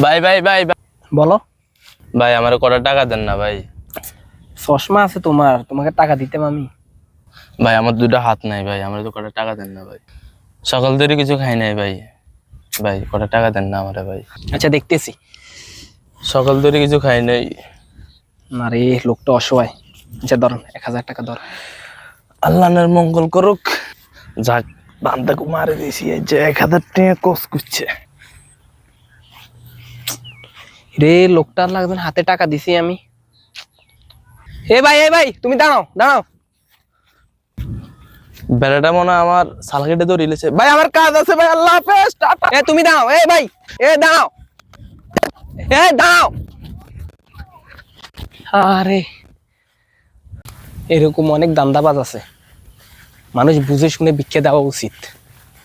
ভাই ভাই ভাই ভাই। বলো। ভাই আমার কটা টাকা দেন না ভাই? চশমা আছে তোমার তোমাকে টাকা দিতাম আমি। ভাই আমার দুটো হাত নাই ভাই। আমার তো কটা টাকা দেন না ভাই। সকাল ধরে কিছু খাই নাই ভাই। ভাই কটা টাকা দেন না আমারে ভাই? আচ্ছা দেখতেছি। সকাল ধরে কিছু খাই নাই। না রে লোকটা অসহায়। আচ্ছা ধরুন এক হাজার টাকা ধর। আল্লাহনের মঙ্গল করুক। যাক বান্দাকে মারে দিয়েছি এই যে এক হাজার টাকা কস করছে। রে লোকটার লাগবে না, হাতে টাকা দিছি আমি। এ ভাই এ ভাই তুমি দাঁড়াও দাঁড়াও। বেড়াটা মনে আমার সালকেটে তো রিলেছে ভাই আমার কাজ আছে ভাই আল্লাহ হাফেজ টাটা। এ তুমি দাঁড়াও এ ভাই এ দাঁড়াও। এ দাঁড়াও। আরে এরকম অনেক দান্দাবাজ আছে। মানুষ বুঝে শুনে ভিক্ষে দেওয়া উচিত।